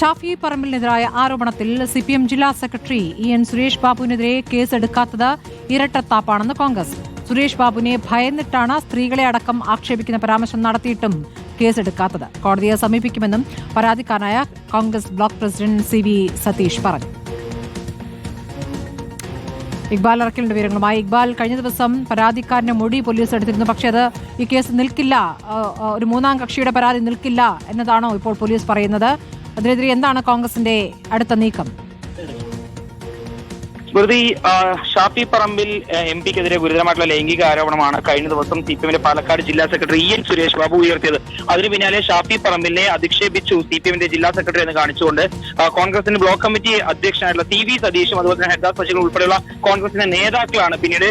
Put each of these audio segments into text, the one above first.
ഷാഫി പറമ്പിലിനെതിരായ ആരോപണത്തിൽ C P M ജില്ലാ സെക്രട്ടറി ഇ എൻ സുരേഷ് ബാബുവിനെതിരെ കേസെടുക്കാത്തത് ഇരട്ടത്താപ്പാണെന്ന് കോൺഗ്രസ്. സുരേഷ് ബാബുവിനെ ഭയന്നിട്ടാണ് സ്ത്രീകളെ അടക്കം ആക്ഷേപിക്കുന്ന പരാമർശം നടത്തിയിട്ടും കേസെടുക്കാത്തത്. കോടതിയെ സമീപിക്കുമെന്നും പരാതിക്കാരനായ Congress block president C V Satheesh പറഞ്ഞു. ഇക്ബാൽ അറക്കലിന്റെ വിവരങ്ങളുമായി. ഇക്ബാൽ കഴിഞ്ഞ ദിവസം പരാതിക്കാരന്റെ മൊഴി പോലീസ് എടുത്തിരുന്നു. പക്ഷേ അത് ഈ കേസ് നിൽക്കില്ല. ഒരു മൂന്നാം കക്ഷിയുടെ പരാതി നിൽക്കില്ല എന്നതാണോ ഇപ്പോൾ പോലീസ് പറയുന്നത്? അതിനെതിരെ എന്താണ് കോൺഗ്രസിന്റെ അടുത്ത നീക്കം? സ്മൃതി ഷാഫി പറമ്പിൽ എം പിക്കെതിരെ ഗുരുതരമായിട്ടുള്ള ലൈംഗിക ആരോപണമാണ് കഴിഞ്ഞ ദിവസം സി പി എമ്മിന്റെ പാലക്കാട് ജില്ലാ secretary E N Suresh Babu ഉയർത്തിയത്. അതിന് പിന്നാലെ ഷാഫി പറമ്പിലിനെ അധിക്ഷേപിച്ചു സി പി എമ്മിന്റെ ജില്ലാ സെക്രട്ടറി എന്ന് കാണിച്ചുകൊണ്ട് കോൺഗ്രസിന്റെ ബ്ലോക്ക് കമ്മിറ്റി അധ്യക്ഷനായിട്ടുള്ള സി വി സതീഷും അതുപോലെ തന്നെ ഹരിദാസ് ബഷീറും ഉൾപ്പെടെയുള്ള കോൺഗ്രസിന്റെ നേതാക്കളാണ് പിന്നീട്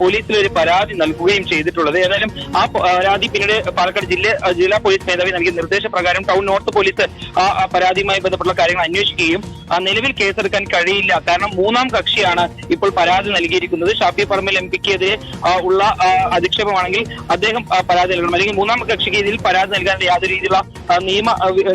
പോലീസിൽ ഒരു പരാതി നൽകുകയും ചെയ്തിട്ടുള്ളത്. ഏതായാലും ആ പരാതി പിന്നീട് പാലക്കാട് ജില്ല ജില്ലാ പോലീസ് മേധാവി നൽകിയ നിർദ്ദേശപ്രകാരം ടൗൺ നോർത്ത് പോലീസ് ആ പരാതിയുമായി ബന്ധപ്പെട്ടുള്ള കാര്യങ്ങൾ അന്വേഷിക്കുകയും നിലവിൽ കേസെടുക്കാൻ കഴിയില്ല. കാരണം മൂന്നാം കക്ഷിയാണ് ഇപ്പോൾ പരാതി നൽകിയിരിക്കുന്നത്. ഷാഫി പറമ്പിൽ എം പിക്കെതിരെ ഉള്ള അധിക്ഷേപമാണെങ്കിൽ അദ്ദേഹം പരാതി നൽകണം. അല്ലെങ്കിൽ മൂന്നാം കക്ഷിക്ക് ഇതിൽ പരാതി നൽകാൻ യാതൊരു രീതിയിലുള്ള നിയമ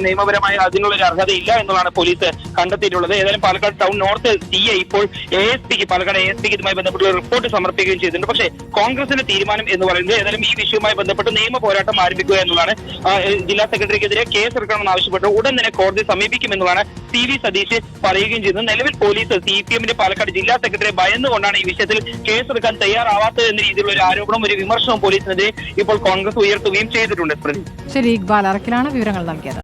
നിയമപരമായ അതിനുള്ള ഒരു അർഹതയില്ല എന്നുള്ളതാണ് പോലീസ് കണ്ടെത്തിയിട്ടുള്ളത്. ഏതായാലും പാലക്കാട് ടൗൺ നോർത്ത് സി ഇപ്പോൾ എ എസ് പിക്ക് പാലക്കാട് എ എസ് പിക്ക് ഇതുമായി ബന്ധപ്പെട്ടുള്ള റിപ്പോർട്ട് സമർപ്പിക്കുകയും ചെയ്തിട്ടുണ്ട്. പക്ഷേ കോൺഗ്രസിന്റെ തീരുമാനം എന്ന് പറയുന്നത് ഏതായാലും ഈ വിഷയവുമായി ബന്ധപ്പെട്ട് നിയമ പോരാട്ടം ആരംഭിക്കുക എന്നതാണ് ജില്ലാ സെക്രട്ടറിക്കെതിരെ കേസ് എടുക്കണമെന്ന് ആവശ്യപ്പെട്ട് ഉടൻ തന്നെ കോടതി സമീപിക്കുമെന്നുമാണ് സി വി സതീഷ് പറയുകയും ചെയ്യുന്നത്. നിലവിൽ പോലീസ് സി പി എമ്മിന്റെ പാലക്കാട് ജില്ലാ സെക്രട്ടറിയെ ഭയന്നുകൊണ്ടാണ് ഈ വിഷയത്തിൽ കേസെടുക്കാൻ തയ്യാറാവാത്തത് എന്ന രീതിയിലുള്ള ഒരു ആരോപണം ഒരു വിമർശനവും പോലീസിനെതിരെ ഇപ്പോൾ കോൺഗ്രസ് ഉയർത്തുകയും ചെയ്തിട്ടുണ്ട്. ശരി ഇക്ബാൽ അറക്കിലാണ് വിവരങ്ങൾ നൽകിയത്.